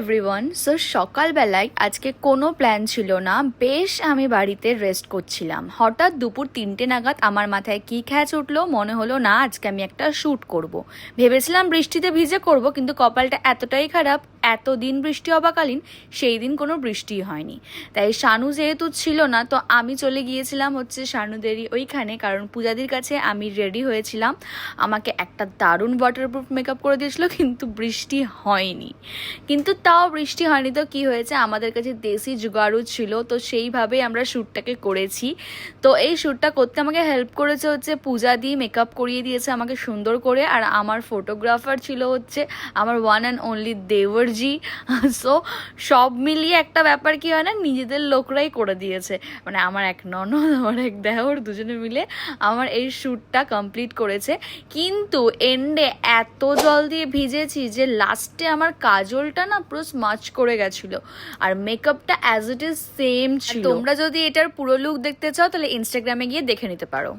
Everyone so সকালবেলায় আজকে কোনো প্ল্যান ছিল না। বেশ আমি বাড়িতে রেস্ট করছিলাম। হঠাৎ দুপুর তিনটে নাগাদ আমার মাথায় কি খ্যাচ উঠল, মনে হলো, না, আজকে আমি একটা শ্যুট করব। ভেবেছিলাম বৃষ্টিতে ভিজে করব, কিন্তু কপালটা এতটাই খারাপ এত দিন বৃষ্টি হবাকালীন সেই দিন কোনো বৃষ্টি হয়নি। তাই শানু যেহেতু ছিল না, তো আমি চলে গিয়েছিলাম হচ্ছে শানুদেরই ওইখানে, কারণ পূজাদির কাছে আমি রেডি হয়েছিলাম। আমাকে একটা দারুণ ওয়াটারপ্রুফ মেকআপ করে দিয়েছিল, কিন্তু বৃষ্টি হয়নি। কিন্তু তাও বৃষ্টি হয়নি, তো কি হয়েছে? আমাদের কাছে দেশি জুগাড়ু ছিল, তো সেইভাবেই আমরা শ্যুটটাকে করেছি। তো এই শ্যুটটা করতে আমাকে হেল্প করেছে হচ্ছে পূজা দিয়ে মেকআপ করিয়ে দিয়েছে আমাকে সুন্দর করে। আর আমার ফটোগ্রাফার ছিল হচ্ছে আমার ওয়ান অ্যান্ড অনলি দেবরজি সো সব মিলিয়ে একটা ব্যাপার কি হয় না, নিজেদের লোকরাই করে দিয়েছে। মানে আমার এক ননদ, আমার এক দেওর দুজনে মিলে আমার এই শ্যুটটা কমপ্লিট করেছে। কিন্তু এন্ডে এত জল দিয়ে ভিজেছি যে লাস্টে আমার কাজলটা না পুরো স্মাচ করে গেছিল। আর মেকআপটা অ্যাজ ইট ইজ সেম ছিল। তোমরা যদি এটার পুরো লুক দেখতে চাও, তাহলে ইনস্টাগ্রামে গিয়ে দেখে নিতে পারো।